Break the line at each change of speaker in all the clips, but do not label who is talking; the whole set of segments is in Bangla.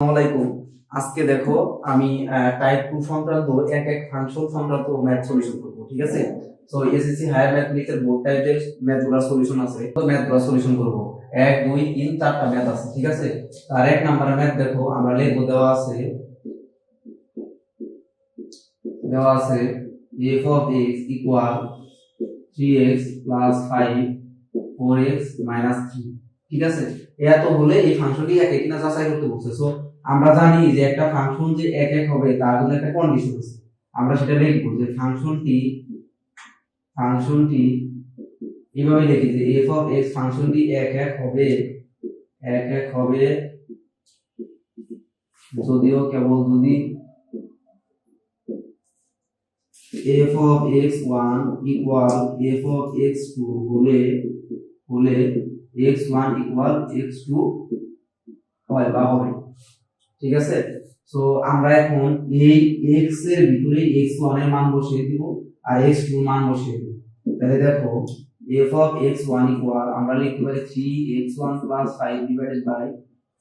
আসসালামাইকুম আজকে দেখো আমি টাইপ টু সংক্রান্ত, এক এক ফাংশন সংক্রান্ত ম্যাথ সলিউশন করব, ঠিক আছে? তো এসএসসি হায়ার ম্যাথমেটিক্সের বোর্ড টাইপের ম্যাথগুলার সলিউশন আছে। তো ম্যাথগুলার সলিউশন করব। এক, দুই, তিন, চারটা ম্যাথ আছে, ঠিক আছে? আর এক নাম্বারের ম্যাথ দেখো, আমরা লিখব, দেওয়া আছে দেওয়া আছে x equal three x plus five four x minus three ঠিক আছে? এত হলে এই ফাংশনটি এক কিনা যাচাই করতে বলছে। সো আমরা জানি যে একটা ফাংশন যে এক এক হবে, তার জন্য একটা কন্ডিশন আছে। আমরা সেটা লিখব যে ফাংশনটি ফাংশনটি এইভাবে লিখি যে এফ অফ এক্স ফাংশনটি এক এক হবে, এক এক হবে যদিও কেবল যদি f of x one equal f of x two হলে হলে x one equal x two হয় বা হবে। ঠিক আছে? তো আমরা এখন এই x এর ভিতরে x1 এর মান বসিয়ে দিব আর x2 এর মান বসিয়ে দিব। তাহলে দেখো, f of x1 equal, আমরা লিখতে পারি 3x1 5 divided by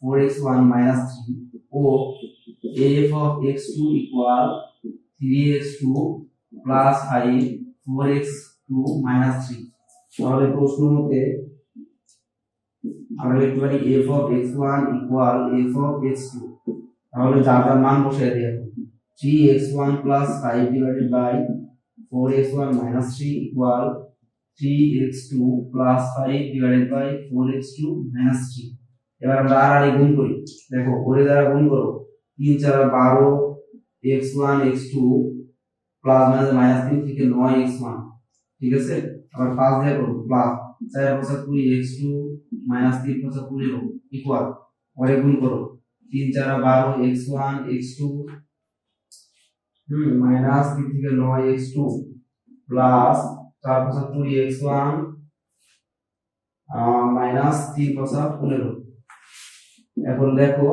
4x1 minus 3 O, f of x2 equal 3x2 plus 5 4x2 minus 3 তাহলে প্রশ্ন মতে আমরা লিখতে পারি f of x1 equal f of x2 তাহলে যার যার মান বসিয়ে দিই এখন 3x1 plus 5 divided by 4x1 minus 3 equal 3x2 plus 5 divided by 4x2 minus 3 এবার আমরা আর আর গুণ করি। দেখো, ওরে দ্বারা গুণ করো 3 4 12 x1 x2 plus minus minus 3 থেকে 9 x1 ঠিক আছে? আবার 5 দিয়ে করো প্লাস 4 বসা 20 x2 মাইনাস 3 বসা 15 ইকুয়াল ওরে গুণ করো। তিন চার বারো x one x two hmm minus তিন থেকে নয় এক্স টু প্লাস চার বছর কুড়ি এক্স ওয়ান মাইনাস তিন বছর পনেরো। এখন দেখো,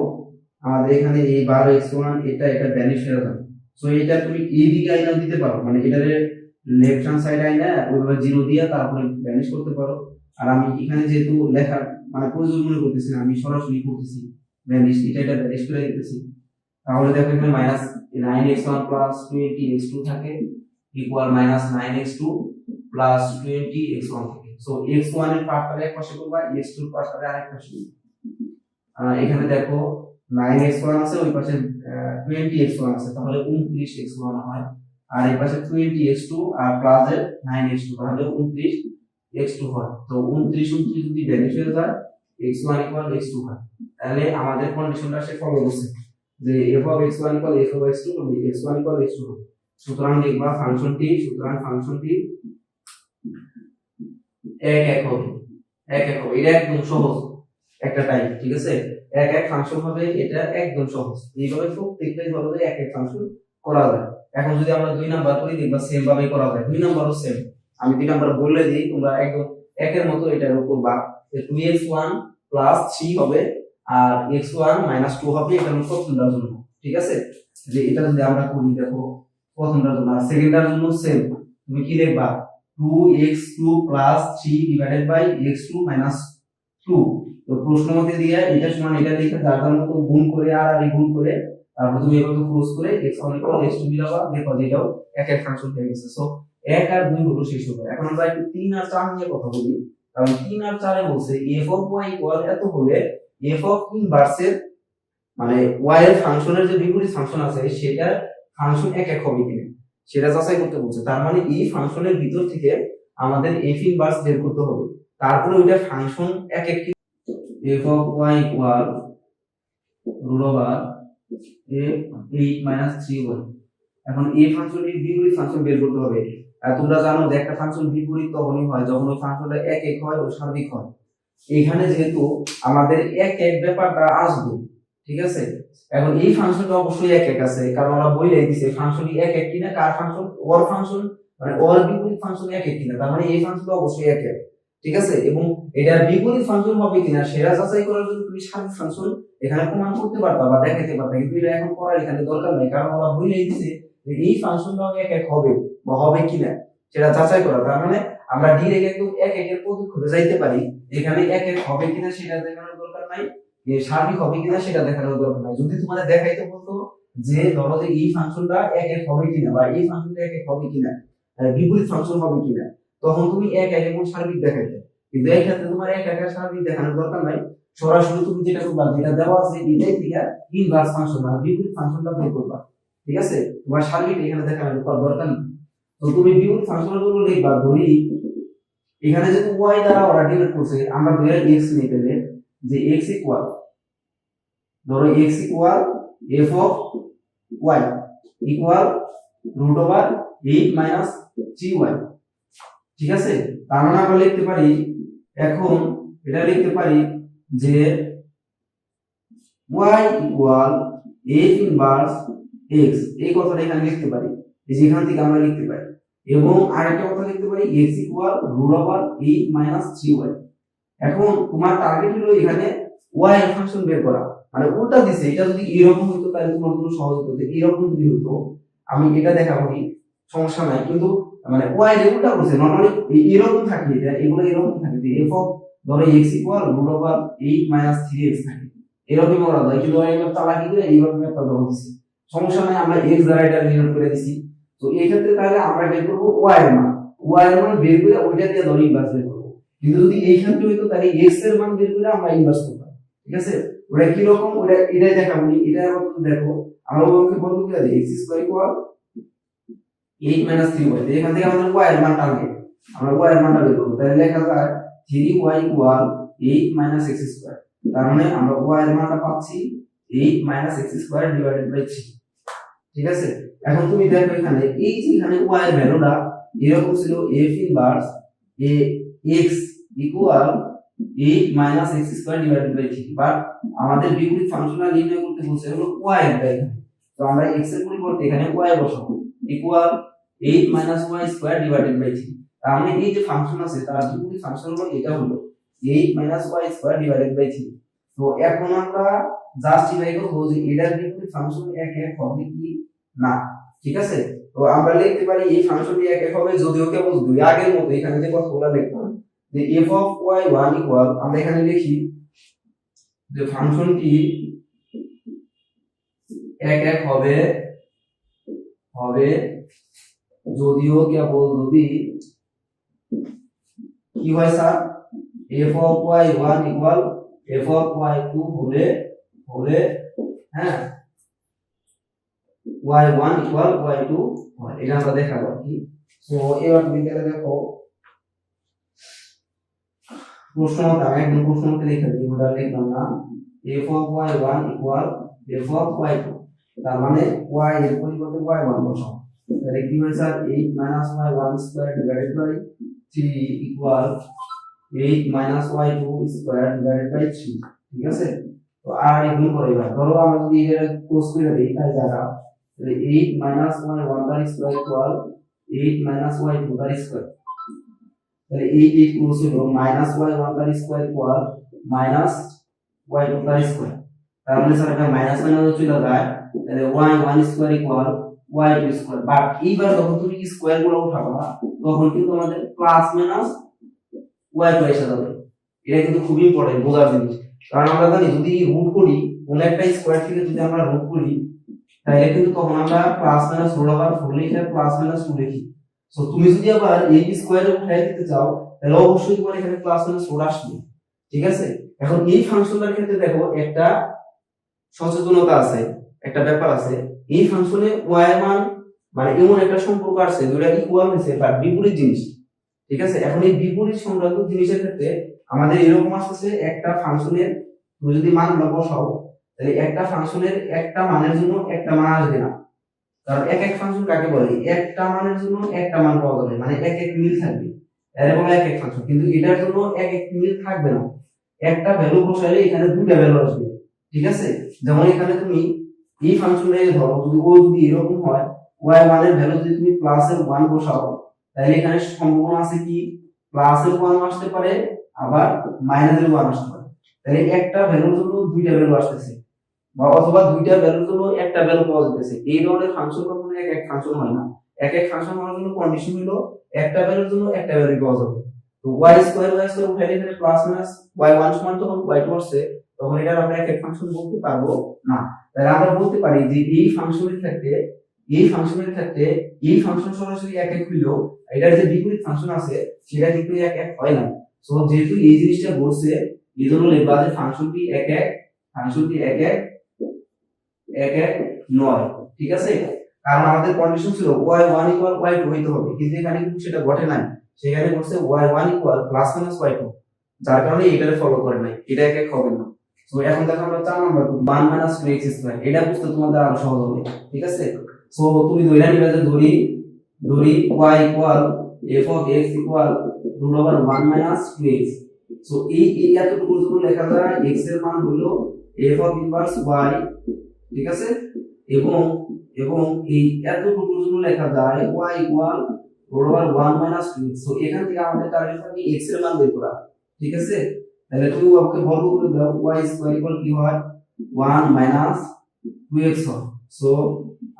আমাদের এখানে এই বারো এক্স ওয়ান এটা এটা ভ্যানিশ হয়ে যাবে সো এটা তুমি এই দিকে আইনাও দিতে পারো। মানে এটারে লেফট হ্যান্ড সাইড আইনা ওইভাবে জিরো দিয়ে তারপরে ভ্যানিশ করতে পারো। আর আমি এখানে যেহেতু লেখার মানে প্রয়োজন মনে করতেছি আমি সরাসরি করতেছি। ভ্যানিশ এটা এটা ভ্যানিশ করে দিতেছি তাহলে দেখো এখানে minus nine x one plus twenty x two থাকে equal minus nine x two plus twenty x one থাকে। সো এক্স ওয়ানের পার্টটা এক পাশে করবা এক্স টু পার্টটা আরেক পাশে করবা। এখানে দেখো নাইন এক্স ওয়ান আছে, ওই পাশে টোয়েন্টি এক্স ওয়ান আছে, তাহলে উনত্রিশ এক্স ওয়ান হয়। আর এই পাশে টোয়েন্টি এক্স টু আর প্লাস এর নাইন এক্স টু তাহলে উনত্রিশ এক্স টু হয়। তো উনত্রিশ উনত্রিশ যদি ভ্যানিশ হয়ে যায় x one equal x two হয়। তাহলে আমাদের কন্ডিশনটা সে ফলো করছে। যে f of x one equal f of x two x one equal x two সুতরাং লিখবা ফাংশনটি সুতরাং ফাংশনটি এক এক হবে, এক এক হবে। এটা একদম সহজ একটা টাইপ ঠিক আছে? এক এক ফাংশন হবে, এটা একদম সহজ। এইভাবে প্রত্যেকটাই ধরো এক এক ফাংশন করা যায়। এখন যদি আমরা দুই নাম্বার করি, দেখবা সেম ভাবে করা যায়। দুই নাম্বারও সেম আমি দুই নাম্বার বলে দিই, তোমরা একদম একের মতো এটার উপর বা two x one plus three হবে আর এক্স ওয়ান মাইনাস টু হবে, এটা হলো প্রথমটার জন্য, ঠিক আছে? যে এটা যদি আমরা করি, দেখো প্রথমটার জন্য। আর সেকেন্ডটার জন্য সেম তুমি কি লিখবা two x two plus three divided by x two minus two তো প্রশ্ন মতে দিয়ে এটা সমান এটা লিখে যার যার মতো গুণ করে, আর আর গুণ করে, তারপর তুমি এভাবে ক্লোজ করে x one equal x two দিলাবা দেখো যে এটাও এক এক ফাংশন হয়ে গেছে। সো এক আর দুই হলো শেষ হবে। এখন আমরা একটু তিন আর চার নিয়ে কথা বলি। কারণ তিন আর চারে বলছে এফ অফ ওয়াই ইকুয়াল এত হলে এফ অফ ইনভার্সের মানে ওয়াই এর ফাংশনের যে বিপরীত ফাংশন আছে, সেটার ফাংশন এক এক হবে কিনা, সেটা যাচাই করতে বলছে। তার মানে এই ফাংশনের ভিতর থেকে আমাদের এফ ইনভার্স বের করতে হবে। তারপরে ওইটা ফাংশন এক এক f of y equal root over eight minus three y এখন এই ফাংশনটির বিপরীত ফাংশন বের করতে হবে। তোমরা জানো যে একটা ফাংশন বিপরীত তখনই হয় যখন ওই ফাংশনটা এক এক হয় ও সার্বিক হয়। এখানে যেহেতু আমাদের এক এক ব্যাপারটা আসবে, ঠিক আছে? এখন এই ফাংশনটা অবশ্যই এক এক আছে, কারণ আমরা বইলে দিছে ফাংশনই এক এক কিনা, কার ফাংশন ওর ফাংশন মানে ওর বিপরীত ফাংশন এক এক কিনা, তার মানে এই ফাংশনটা অবশ্যই এক এক, ঠিক আছে? এবং এটার বিপরীত ফাংশন হবে কিনা, সেটা যাচাই করার জন্য তুমি সার্বিক ফাংশন এখানে প্রমাণ করতে পারতা বা দেখাতে পারতা, কিন্তু এটা এখন করার এখানে দরকার নেই, কারণ ওরা বইলে দিছে এই ফাংশনটাও এক এক হবে বা হবে কিনা, সেটা যাচাই করা, তার মানে আমরা ডিরেক্ট একদম এক একের পদক্ষেপে যাইতে পারি এখানে এক এক হবে কিনা সেটা দেখানোর দরকার নাই সার্বিক হবে কিনা সেটা দেখানোর দরকার নাই। যদি তোমাদের দেখাইতে বলতো যে ধরো যে এই ফাংশনটা এক এক হবে কিনা বা এই ফাংশনটা এক এক হবে কিনা বিপরীত ফাংশন হবে কিনা, তখন তুমি এক এক এবং সার্বিক দেখাইতে। কিন্তু এই ক্ষেত্রে তোমার এক এক আর সার্বিক দেখানোর দরকার নাই। সরাসরি তুমি যেটা করবা যেটা দেওয়া আছে এটাই থেকে ইনভার্স ফাংশন মানে বিপরীত ফাংশনটা বের করবা। ঠিক আছে? তোমার সার্বিক এখানে দেখানোর দরকার নেই। তো তুমি বিপরীত ফাংশনের জন্য লিখবা, ধরি এখানে যেহেতু ওয়াই দ্বারা ওরা ডিভাইড করছে, আমরা ধরে এক্স নিতে গেলে যে এক্স ইকুয়াল ধরো x equal f of y equal root over eight minus three y ঠিক আছে? তার মানে আমরা লিখতে পারি, এখন এটা লিখতে পারি যে y equal f inverse x এই কথাটা এখানে লিখতে পারি, এই যে এখান থেকে আমরা লিখতে পারি। এবং আরেকটা কথা লিখতে পারি x equal root over eight minus three y এখন তোমার টার্গেট হলো এখানে এর ফাংশন বের করা। মানে উল্টা দিছে, এটা যদি এরকম হতো, তাহলে তোমার জন্য সহজ হতো। এরকম যদি হতো, আমি এটা দেখাবো কি সমস্যা নাই। কিন্তু মানে ওয়াই এর উল্টা করছে নর্মালি এরকম থাকে, এটা এগুলো এরকম থাকে যে অফ ধরো x equal root over eight minus three x থাকে। এরকম ওরা যায়। কিন্তু ওয়াই এর চালাকি করে এইরকম একটা দিছে। সমস্যা নাই, আমরা এক্স দ্বারা এটা নির্ণয় করে দিছি। তো এই ক্ষেত্রে তাহলে আমরা বের করব ওয়াই মান। ওয়াই মান বের করে ওইটা দিয়ে ধরে ইনভার্স বের করব। কিন্তু যদি এই ক্ষেত্রে হইতো তাহলে এক্সের মান বের করে আমরা ইনভার্স করতাম, ঠিক আছে? ওটা কি রকম? ওটা, এটাই দেখাবো এটা আবার দেখো। আমরা ওকে বলব কি আছে? X square equal 8 minus 3y এখান থেকে আমাদের y এর মান টার্গেট আমরা y এর মানটা বের করব। তাহলে লেখা যায় 3y equal 8 minus x square তার মানে আমরা y এর মানটা পাচ্ছি 8 minus x square divided by 3 ঠিক আছে? এখন তুমি দেখো এখানে, এই যে এখানে y এর ভ্যালুটা এরকম ছিল f inverse a x equal 8 minus x square divided by 3 but আমাদের বিপরীত ফাংশনটা নির্ণয় করতে বলছে হলো y এর এখানে তো আমরা x এর পরিবর্তে এখানে y বসাবো equal 8 minus y square divided by 3 তার মানে এই যে ফাংশন আছে, তার বিপরীত ফাংশন হলো এটা হলো 8 minus y square divided by 3 তো এখন আমরা জাস্টিফাই করব যে এটার বিপরীত ফাংশন এক এক হবে কি না, ঠিক আছে? তো আমরা লিখতে পারি এই ফাংশনটি এক এক হবে, যদিও কেবল দুই আগের মতো, এখানে যে কথাগুলো লিখলাম, যে f অফ y 1 ইকুয়াল আমরা এখানে লিখি যে ফাংশনটি এক এক হবে হবে যদিও কেবল যদি কি হয় sir f of y one equal f of y two হলে হলে হ্যাঁ? Y one equal y two এটা আমরা দেখাবো কি। তো এবার তুমি তাহলে দেখো, প্রশ্ন মতো আমি একদম প্রশ্ন মতো লিখে দিই, ওটা লিখলাম না। F of y one equal f of y two তার মানে ওয়াই এর পরিবর্তে ওয়াই ওয়ান বসাও। তাহলে কি হয় sir eight minus y one square divided by three equal eight minus y two square divided by three ঠিক আছে? তো আর এগুলো করে এবার। ধরো আমরা যদি এটা কোর্স করে দিই তাই জায়গা তাহলে এইট মাইনাস ওয়াই ওয়ান তার square equal eight minus y two তার স্কোয়ার তাহলে এইট এইট ক্লোজ হলো মাইনাস ওয়াই ওয়ান তার square equal minus y two তার স্কোয়ার মানে স্যার এটা মাইনাস মাইনাস চলে যায় তাহলে y one square equal y two square but এইবার যখন তুমি স্কোয়ারগুলো উঠাবা, তখন কিন্তু আমাদের প্লাস মাইনাস ওয়াই টু এসে যাবে। এটা কিন্তু খুবই ইম্পর্টেন্ট বোঝার জিনিস। কারণ আমরা জানি যদি রুট করি, কোন একটা স্কোয়ার থেকে যদি আমরা রুট করি তাহলে কিন্তু তখন আমরা প্লাস মাইনাস রুট আবার ফোর লিখে প্লাস মাইনাস টু লিখি। সো তুমি যদি আবার এই স্কোয়ারে উঠাই দিতে চাও, তাহলে অবশ্যই তোমার এখানে প্লাস মাইনাস রুট আসবে। ঠিক আছে? এখন এই ফাংশনটার ক্ষেত্রে দেখো, একটা সচেতনতা আছে, একটা ব্যাপার আছে। এই ফাংশনে ওয়াই এর মান মানে এমন একটা সম্পর্ক আছে দুটা ইকুয়াল হয়েছে বা বিপরীত জিনিস। ঠিক আছে? এখন এই বিপরীত সংক্রান্ত জিনিসের ক্ষেত্রে আমাদের এরকম আসছে একটা ফাংশনের তুমি যদি মানগুলো বসাও তাহলে একটা ফাংশনের একটা মানের জন্য একটা মান আসবে না। কারণ এক এক ফাংশন কাকে বলে? একটা মানের জন্য একটা মান পাওয়া যাবে মানে এক এক মিল থাকবে। এর এবং এক এক ফাংশন কিন্তু এটার জন্য এক এক মিল থাকবে না। একটা ভ্যালু বসালে এখানে দুইটা ভ্যালু আসবে, ঠিক আছে? যেমন এখানে তুমি এই ফাংশনে ধরো, যদি ও যদি এরকম হয়, ওয়াই ওয়ানের ভ্যালু যদি তুমি প্লাস এর ওয়ান বসাও, তাহলে এখানে সম্ভাবনা আছে কি? প্লাস এর ওয়ান আসতে পারে, আবার মাইনাস এর ওয়ান আসতে পারে। তাহলে একটা ভ্যালুর জন্য দুইটা ভ্যালু আসতেছে। অথবা দুইটা ভ্যালুর জন্য একটা ভ্যালু পাওয়া যেতেছে। এই ধরনের ফাংশন কখনো এক এক ফাংশন হয় না। এক এক ফাংশন হওয়ার জন্য কন্ডিশন হলো একটা ভ্যালুর জন্য একটা ভ্যালু পাওয়া যাবে। তো ওয়াই স্কোয়ার ওয়াই স্কোয়ার উঠাইলে এখানে প্লাস মাইনাস ওয়াই ওয়ান সমান তখন ওয়াই টু আসছে, তখন এটার আমরা এক এক ফাংশন বলতে পারব না। তাহলে আমরা বলতে পারি যে এই ফাংশনের ক্ষেত্রে, এই ফাংশনের ক্ষেত্রে এই ফাংশন সরাসরি এক এক হইলেও এটার যে বিপরীত ফাংশন আছে, সেটা কিন্তু এক এক হয় না। তো যেহেতু এই জিনিসটা বলছে, এই জন্য লিখবা ফাংশনটি এক এক ফাংশনটি এক এক এক এক নয়, ঠিক আছে? কারণ আমাদের কন্ডিশন ছিল y one equal y two হইতে হবে। কিন্তু এখানে কিন্তু সেটা ঘটে নাই। সেখানে করছে y one equal plus minus y two যার কারণে এটারে ফলো করে নাই। এটা এক এক হবে না। তো এখন দেখো আমরা চার number one minus two x square এটা বুঝতে তোমাদের আরও সহজ হবে, ঠিক আছে? সো তুমি ধরে নিবে যে ধরি ধরি y equal f of x equal root over one minus two x so এই এতটুকু লেখা যায় এক্সের মান হলো এফ অফ ইনভার্স ওয়াই ঠিক আছে? এবং এবং এই এতটুকু যদি লেখা যায় y equal over one minus two x so এখান থেকে আমাদের টার্গেট থাকবে এক্সের মান বের করা। ঠিক আছে? তাহলে তুমি ওকে বর্গ করে দাও ওয়াই স্কয়ার ইকুয়াল কি হয়? ওয়ান মাইনাস টু এক্স হয়। সো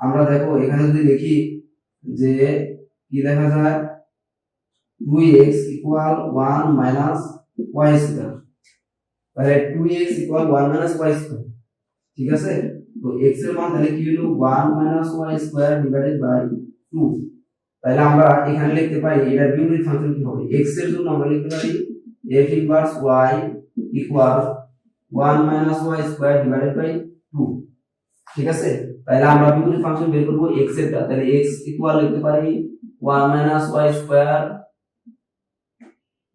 আমরা দেখো, এখানে যদি লিখি যে কি দেখা যায়? Two x equal one minus y square তাহলে two x equal one minus y square ঠিক আছে? তো এক্সের মান তাহলে কি হলো one minus y square divided by two তাহলে আমরা এখানে লিখতে পারি এটার বিপরীত ফাংশন কি হবে এক্সের জন্য আমরা লিখতে পারি f inverse y equal 1 minus y square divided by 2 ঠিক আছে তাহলে আমরা বিপরীত ফাংশন বের করব x এর তাহলে x ইকুয়াল লিখতে পারি 1 minus y square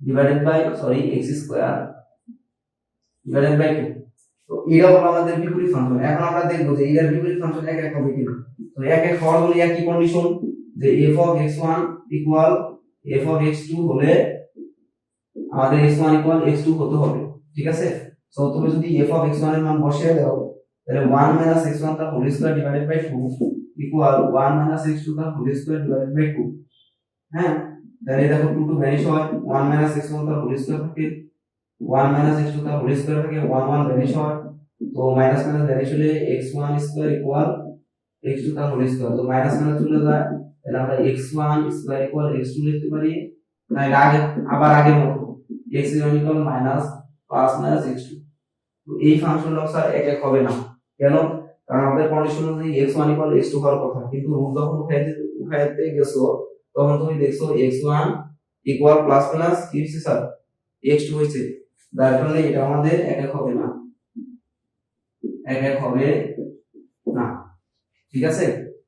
divided by sorry x square divided by 2 তো এটা হলো আমাদের বিপরীত ফাংশন এখন আমরা দেখব যে এর বিপরীত ফাংশন এক এক হবে কিনা। তো এক এক হওয়ার জন্য একই কন্ডিশন যে f of x1 equal f of x2 হলে আমাদের x1 ইকুয়াল x2 হতে হবে? ঠিক আছে? সো তুমি যদি f of x1 এর মান বসিয়ে দাও, তাহলে 1 মাইনাস x1 তার whole square divided by 2 equal 1 minus x2 তার হোল স্কয়ার ডিভাইডেড বাই 2 হ্যাঁ? তাহলে দেখো 2 টু ভ্যানিশ হয়। 1 মাইনাস x1 তার হোল স্কয়ার থাকে। 1 মাইনাস x2 তার হোল স্কয়ার থাকে 1 1 ভ্যানিশ হয়। তো মাইনাস মাইনাস ভ্যানিশ হলে x1 স্কয়ার ইকুয়াল x2 তার হোল স্কয়ার তো মাইনাস মাইনাস চলে যায় তাহলে আমরা x1 স্কয়ার ইকুয়াল x2 লিখতে পারি। তাহলে আগে, আবার আগের মতো। x is equal minus plus minus x2 তো এই ফাংশন স্যার এক এক হবে না। কেন? কারণ আমাদের কন্ডিশন অনুযায়ী x1 equal x2 হওয়ার কথা। কিন্তু রুট যখন উঠাইতে উঠাইতে গেছো, তখন তুমি দেখছ x1 equal plus minus কি হচ্ছে স্যার x2 হয়েছে যার কারণে এটা আমাদের এক এক হবে না। এক এক হবে না। ঠিক আছে?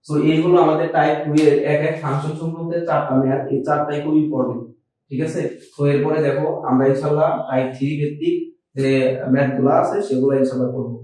সো এই হলো আমাদের টাইপ 2 এর এক এক ফাংশন সম্পর্কে চারটা ম্যাথ এই চারটাই খুব ইম্পর্টেন্ট ঠিক আছে? তো এরপরে দেখো আমরা ইনশাল্লাহ টাইপ থ্রি ভিত্তিক যে ম্যাথগুলো আছে, সেগুলো ইনশাল্লাহ করব।